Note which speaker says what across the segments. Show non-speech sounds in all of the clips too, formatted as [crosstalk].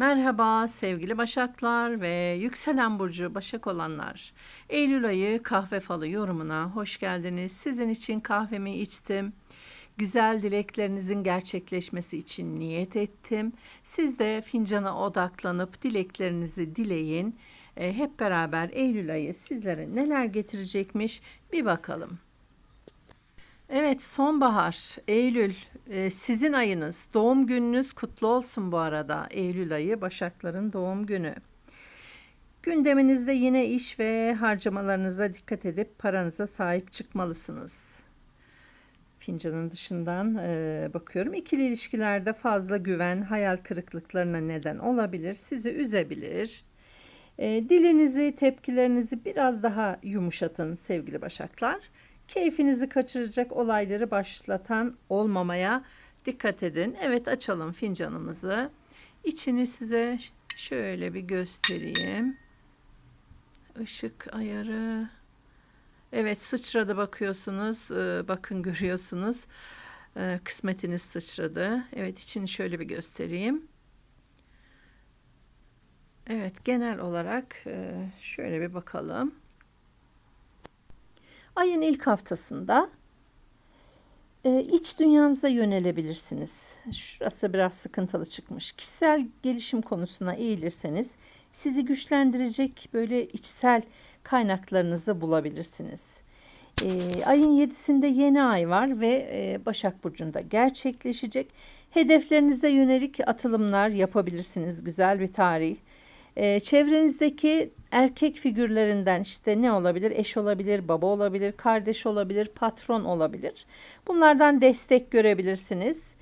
Speaker 1: Merhaba sevgili Başaklar ve yükselen burcu Başak olanlar. Eylül ayı kahve falı yorumuna hoş geldiniz. Sizin için kahvemi içtim. Güzel dileklerinizin gerçekleşmesi için niyet ettim. Siz de fincana odaklanıp dileklerinizi dileyin. E, hep beraber Eylül ayı sizlere neler getirecekmiş bir bakalım. Evet sonbahar, Eylül e, sizin ayınız, doğum gününüz kutlu olsun bu arada. Eylül ayı Başakların doğum günü. Gündeminizde yine iş ve harcamalarınıza dikkat edip paranıza sahip çıkmalısınız. Fincanın dışından e, bakıyorum. İkili ilişkilerde fazla güven hayal kırıklıklarına neden olabilir. Sizi üzebilir. E, dilinizi, tepkilerinizi biraz daha yumuşatın sevgili başaklar. Keyfinizi kaçıracak olayları başlatan olmamaya dikkat edin. Evet açalım fincanımızı. İçini size şöyle bir göstereyim. Işık ayarı. Evet sıçradı bakıyorsunuz. Ee, bakın [laughs] görüyorsunuz. Ee, kısmetiniz sıçradı. Evet içini şöyle bir göstereyim. Evet genel olarak e, şöyle bir bakalım. Ayın ilk haftasında e, iç dünyanıza yönelebilirsiniz. Şurası biraz sıkıntılı çıkmış. Kişisel gelişim konusuna eğilirseniz sizi güçlendirecek böyle içsel kaynaklarınızı bulabilirsiniz. E, ayın 7'sinde yeni ay var ve e, Başak Burcu'nda gerçekleşecek. Hedeflerinize yönelik atılımlar yapabilirsiniz. Güzel bir tarih. E, çevrenizdeki erkek figürlerinden işte ne olabilir? Eş olabilir, baba olabilir, kardeş olabilir, patron olabilir. Bunlardan destek görebilirsiniz.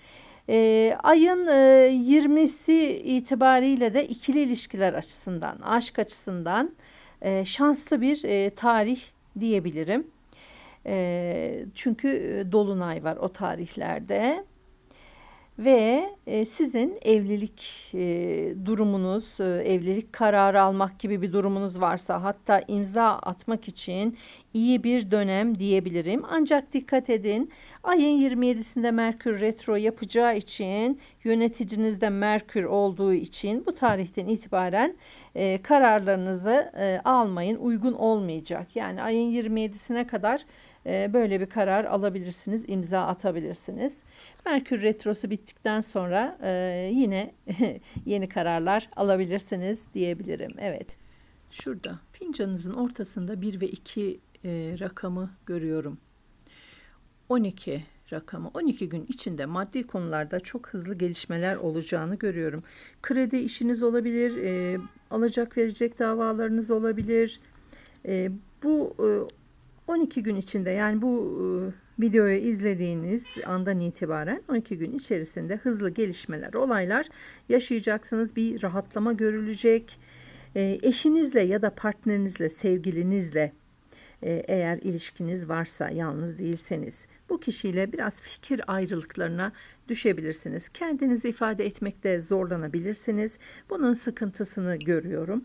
Speaker 1: E, ayın e, 20'si itibariyle de ikili ilişkiler açısından, aşk açısından e, şanslı bir e, tarih diyebilirim. E, çünkü dolunay var o tarihlerde ve e, sizin evlilik e, durumunuz, e, evlilik kararı almak gibi bir durumunuz varsa hatta imza atmak için iyi bir dönem diyebilirim. Ancak dikkat edin ayın 27'sinde Merkür retro yapacağı için yöneticinizde Merkür olduğu için bu tarihten itibaren kararlarınızı almayın uygun olmayacak. Yani ayın 27'sine kadar böyle bir karar alabilirsiniz, imza atabilirsiniz. Merkür retrosu bittikten sonra e, yine [laughs] yeni kararlar alabilirsiniz diyebilirim. Evet. Şurada fincanınızın ortasında 1 ve 2 e, rakamı görüyorum. 12 rakamı 12 gün içinde maddi konularda çok hızlı gelişmeler olacağını görüyorum. Kredi işiniz olabilir, e, alacak verecek davalarınız olabilir. E, bu e, 12 gün içinde yani bu e, videoyu izlediğiniz andan itibaren 12 gün içerisinde hızlı gelişmeler, olaylar yaşayacaksınız. Bir rahatlama görülecek. E, eşinizle ya da partnerinizle, sevgilinizle e, eğer ilişkiniz varsa yalnız değilseniz bu kişiyle biraz fikir ayrılıklarına düşebilirsiniz. Kendinizi ifade etmekte zorlanabilirsiniz. Bunun sıkıntısını görüyorum.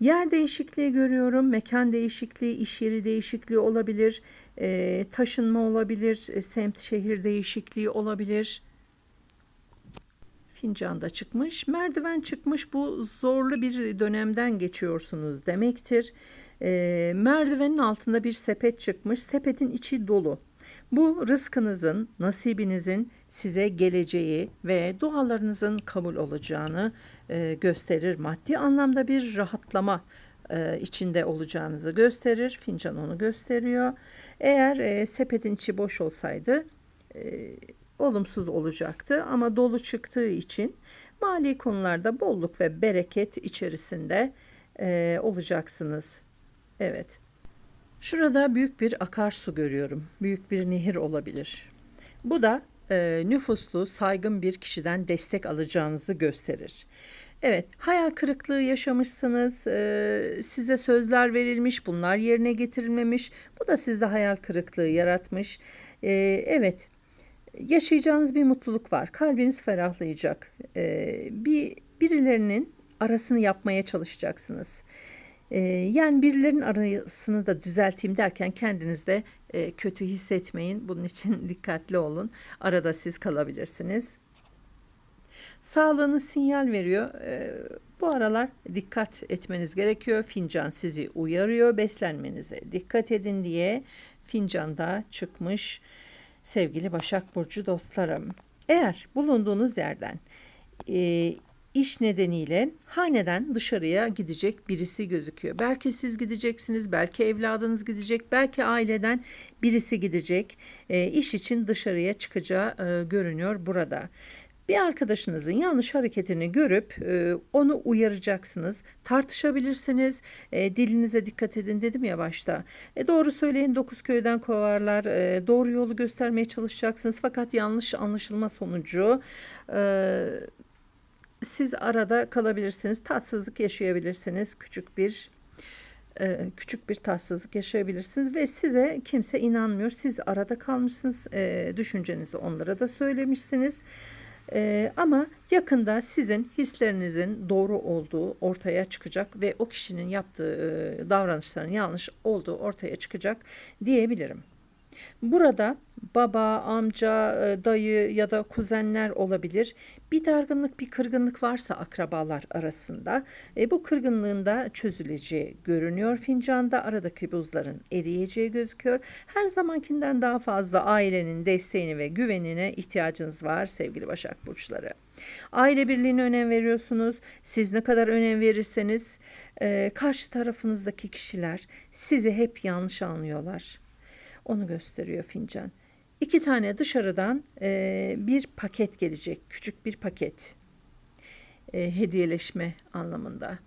Speaker 1: Yer değişikliği görüyorum, mekan değişikliği, iş yeri değişikliği olabilir, e, taşınma olabilir, e, semt şehir değişikliği olabilir. Fincanda çıkmış, merdiven çıkmış. Bu zorlu bir dönemden geçiyorsunuz demektir. E, merdivenin altında bir sepet çıkmış. Sepetin içi dolu. Bu rızkınızın, nasibinizin size geleceği ve dualarınızın kabul olacağını e, gösterir. Maddi anlamda bir rahatlama e, içinde olacağınızı gösterir. Fincan onu gösteriyor. Eğer e, sepetin içi boş olsaydı olumsuz olacaktı ama dolu çıktığı için mali konularda bolluk ve bereket içerisinde olacaksınız Evet. Şurada büyük bir akarsu görüyorum. Büyük bir nehir olabilir. Bu da e, nüfuslu, saygın bir kişiden destek alacağınızı gösterir. Evet, hayal kırıklığı yaşamışsınız, e, size sözler verilmiş, bunlar yerine getirilmemiş. Bu da sizde hayal kırıklığı yaratmış. E, evet, yaşayacağınız bir mutluluk var. Kalbiniz ferahlayacak. E, bir birilerinin arasını yapmaya çalışacaksınız. E, yani birilerinin arasını da düzelteyim derken kendinizde e, kötü hissetmeyin. Bunun için [laughs] dikkatli olun. Arada siz kalabilirsiniz. Sağlığınız sinyal veriyor. Ee, bu aralar dikkat etmeniz gerekiyor. Fincan sizi uyarıyor. Beslenmenize dikkat edin diye fincanda çıkmış sevgili Başak Burcu dostlarım. Eğer bulunduğunuz yerden e, iş nedeniyle haneden dışarıya gidecek birisi gözüküyor. Belki siz gideceksiniz, belki evladınız gidecek, belki aileden birisi gidecek. E, iş için dışarıya çıkacağı e, görünüyor burada. Bir arkadaşınızın yanlış hareketini görüp e, onu uyaracaksınız. Tartışabilirsiniz. E, dilinize dikkat edin dedim ya başta. E, doğru söyleyin dokuz köyden kovarlar. E, doğru yolu göstermeye çalışacaksınız. Fakat yanlış anlaşılma sonucu e, siz arada kalabilirsiniz. Tatsızlık yaşayabilirsiniz. Küçük bir e, küçük bir tatsızlık yaşayabilirsiniz ve size kimse inanmıyor. Siz arada kalmışsınız. E, düşüncenizi onlara da söylemişsiniz. Ee, ama yakında sizin hislerinizin doğru olduğu ortaya çıkacak ve o kişinin yaptığı e, davranışların yanlış olduğu ortaya çıkacak diyebilirim. Burada baba, amca, e, dayı ya da kuzenler olabilir. Bir dargınlık, bir kırgınlık varsa akrabalar arasında e, bu kırgınlığın da çözüleceği görünüyor. Fincanda aradaki buzların eriyeceği gözüküyor. Her zamankinden daha fazla ailenin desteğini ve güvenine ihtiyacınız var sevgili Başak Burçları. Aile birliğine önem veriyorsunuz. Siz ne kadar önem verirseniz e, karşı tarafınızdaki kişiler sizi hep yanlış anlıyorlar. Onu gösteriyor fincan. İki tane dışarıdan e, bir paket gelecek. Küçük bir paket. E, hediyeleşme anlamında.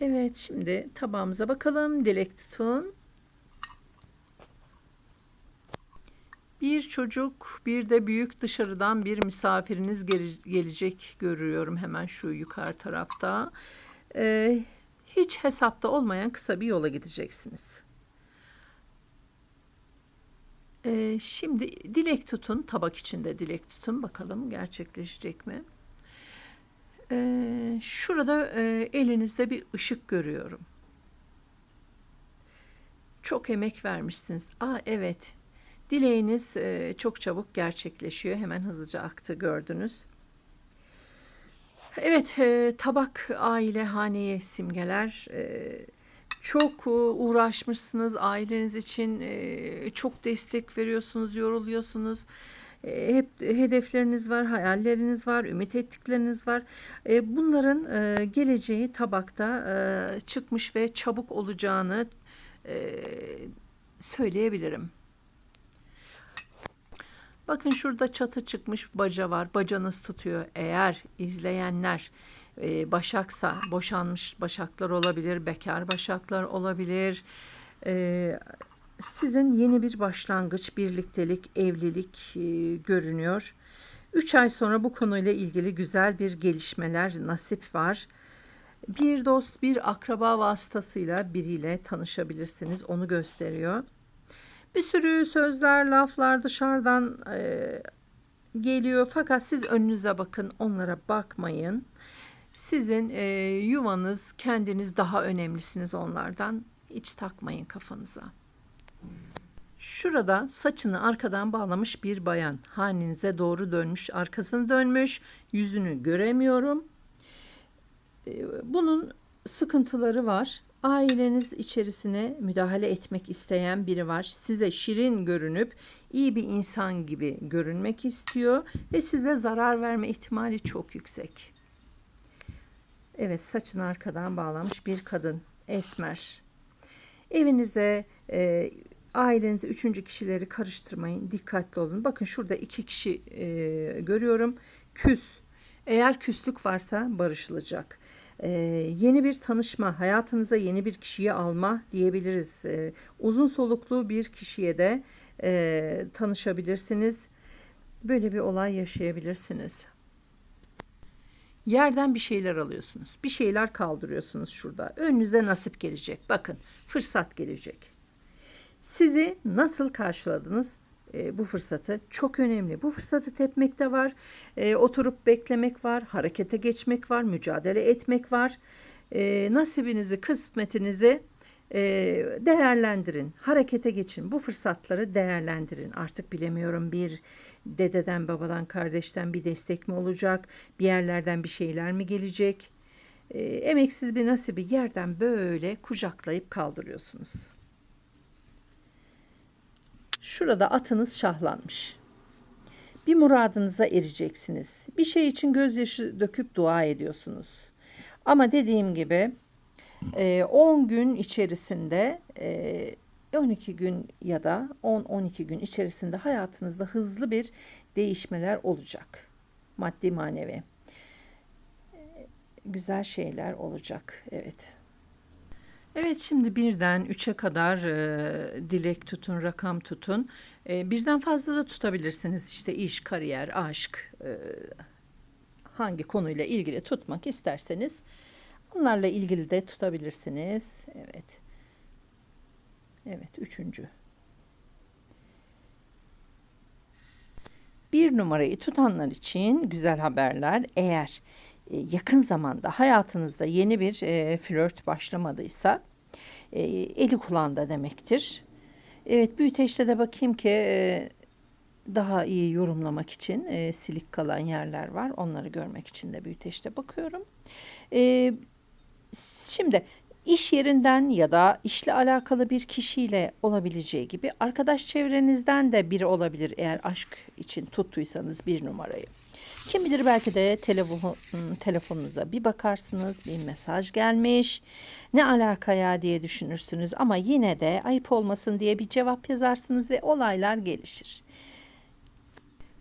Speaker 1: Evet şimdi tabağımıza bakalım. Dilek tutun. Bir çocuk bir de büyük dışarıdan bir misafiriniz gele- gelecek görüyorum hemen şu yukarı tarafta. E, hiç hesapta olmayan kısa bir yola gideceksiniz. Ee, şimdi dilek tutun, tabak içinde dilek tutun. Bakalım gerçekleşecek mi? Ee, şurada e, elinizde bir ışık görüyorum. Çok emek vermişsiniz. Aa evet, dileğiniz e, çok çabuk gerçekleşiyor. Hemen hızlıca aktı gördünüz. Evet, e, tabak aile haneye simgeler. E, çok e, uğraşmışsınız aileniz için e, çok destek veriyorsunuz yoruluyorsunuz E, hep hedefleriniz var hayalleriniz var ümit ettikleriniz var bunların geleceği tabakta çıkmış ve çabuk olacağını söyleyebilirim. Bakın şurada çatı çıkmış baca var. Bacanız tutuyor. Eğer izleyenler e, başaksa boşanmış başaklar olabilir, bekar başaklar olabilir. E, sizin yeni bir başlangıç, birliktelik, evlilik e, görünüyor. Üç ay sonra bu konuyla ilgili güzel bir gelişmeler nasip var. Bir dost, bir akraba vasıtasıyla biriyle tanışabilirsiniz. Onu gösteriyor. Bir sürü sözler, laflar dışarıdan e, geliyor. Fakat siz önünüze bakın, onlara bakmayın. Sizin e, yuvanız, kendiniz daha önemlisiniz onlardan. Hiç takmayın kafanıza. Şurada saçını arkadan bağlamış bir bayan. Hanenize doğru dönmüş, arkasını dönmüş. Yüzünü göremiyorum. E, bunun sıkıntıları var. Aileniz içerisine müdahale etmek isteyen biri var. Size şirin görünüp iyi bir insan gibi görünmek istiyor ve size zarar verme ihtimali çok yüksek. Evet saçını arkadan bağlamış bir kadın esmer. Evinize e, ailenize üçüncü kişileri karıştırmayın. Dikkatli olun. Bakın şurada iki kişi e, görüyorum. Küs. Eğer küslük varsa barışılacak. Ee, yeni bir tanışma, hayatınıza yeni bir kişiyi alma diyebiliriz. Ee, uzun soluklu bir kişiye de e, tanışabilirsiniz. Böyle bir olay yaşayabilirsiniz. Yerden bir şeyler alıyorsunuz. Bir şeyler kaldırıyorsunuz şurada. Önünüze nasip gelecek. Bakın fırsat gelecek. Sizi nasıl karşıladınız? E, bu fırsatı çok önemli. Bu fırsatı tepmek de var. E, oturup beklemek var. Harekete geçmek var. Mücadele etmek var. E, nasibinizi, kısmetinizi e, değerlendirin, harekete geçin. Bu fırsatları değerlendirin. Artık bilemiyorum bir dededen, babadan, kardeşten bir destek mi olacak? Bir yerlerden bir şeyler mi gelecek? E, emeksiz bir nasibi yerden böyle kucaklayıp kaldırıyorsunuz. Şurada atınız şahlanmış. Bir muradınıza ereceksiniz. Bir şey için gözyaşı döküp dua ediyorsunuz. Ama dediğim gibi e, 10 gün içerisinde e, 12 gün ya da 10-12 gün içerisinde hayatınızda hızlı bir değişmeler olacak. Maddi manevi. E, Güzel şeyler olacak. Evet. Evet şimdi birden üçe kadar e, dilek tutun, rakam tutun. E, birden fazla da tutabilirsiniz. İşte iş, kariyer, aşk, e, hangi konuyla ilgili tutmak isterseniz onlarla ilgili de tutabilirsiniz. Evet. Evet, üçüncü. Bir numarayı tutanlar için güzel haberler. Eğer e, yakın zamanda hayatınızda yeni bir e, flört başlamadıysa e, eli kulağında demektir. Evet büyüteçte de bakayım ki e, daha iyi yorumlamak için silik kalan yerler var. Onları görmek için de büyüteçte bakıyorum. E, şimdi iş yerinden ya da işle alakalı bir kişiyle olabileceği gibi arkadaş çevrenizden de biri olabilir eğer aşk için tuttuysanız bir numarayı. Kim bilir belki de telefon, telefonunuza bir bakarsınız bir mesaj gelmiş. Ne alaka ya diye düşünürsünüz ama yine de ayıp olmasın diye bir cevap yazarsınız ve olaylar gelişir.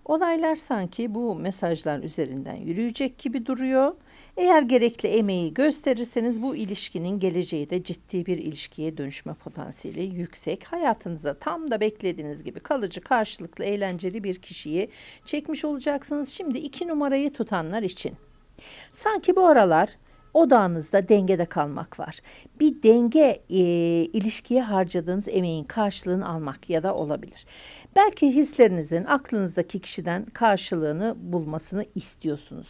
Speaker 1: Olaylar sanki bu mesajlar üzerinden yürüyecek gibi duruyor. Eğer gerekli emeği gösterirseniz bu ilişkinin geleceği de ciddi bir ilişkiye dönüşme potansiyeli yüksek. Hayatınıza tam da beklediğiniz gibi kalıcı, karşılıklı, eğlenceli bir kişiyi çekmiş olacaksınız. Şimdi iki numarayı tutanlar için. Sanki bu aralar odağınızda dengede kalmak var. Bir denge e, ilişkiye harcadığınız emeğin karşılığını almak ya da olabilir. Belki hislerinizin aklınızdaki kişiden karşılığını bulmasını istiyorsunuz.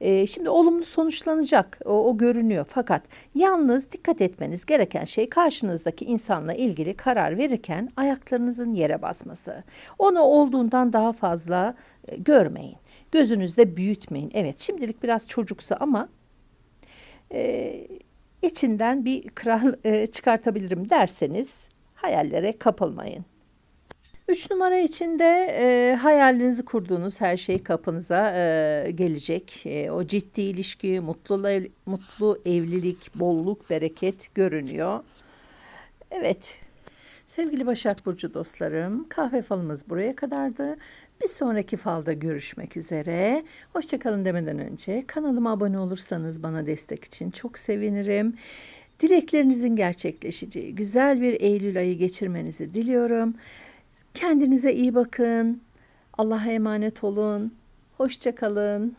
Speaker 1: E, şimdi olumlu sonuçlanacak o, o görünüyor fakat yalnız dikkat etmeniz gereken şey karşınızdaki insanla ilgili karar verirken ayaklarınızın yere basması. Onu olduğundan daha fazla e, görmeyin. Gözünüzde büyütmeyin. Evet şimdilik biraz çocuksa ama e, içinden bir kral e, çıkartabilirim derseniz hayallere kapılmayın. Üç numara içinde e, hayalinizi kurduğunuz her şey kapınıza e, gelecek. E, o ciddi ilişki, mutlu, mutlu evlilik, bolluk, bereket görünüyor. Evet, sevgili Başak Burcu dostlarım, kahve falımız buraya kadardı. Bir sonraki falda görüşmek üzere. Hoşçakalın demeden önce kanalıma abone olursanız bana destek için çok sevinirim. Dileklerinizin gerçekleşeceği güzel bir Eylül ayı geçirmenizi diliyorum. Kendinize iyi bakın. Allah'a emanet olun. Hoşçakalın.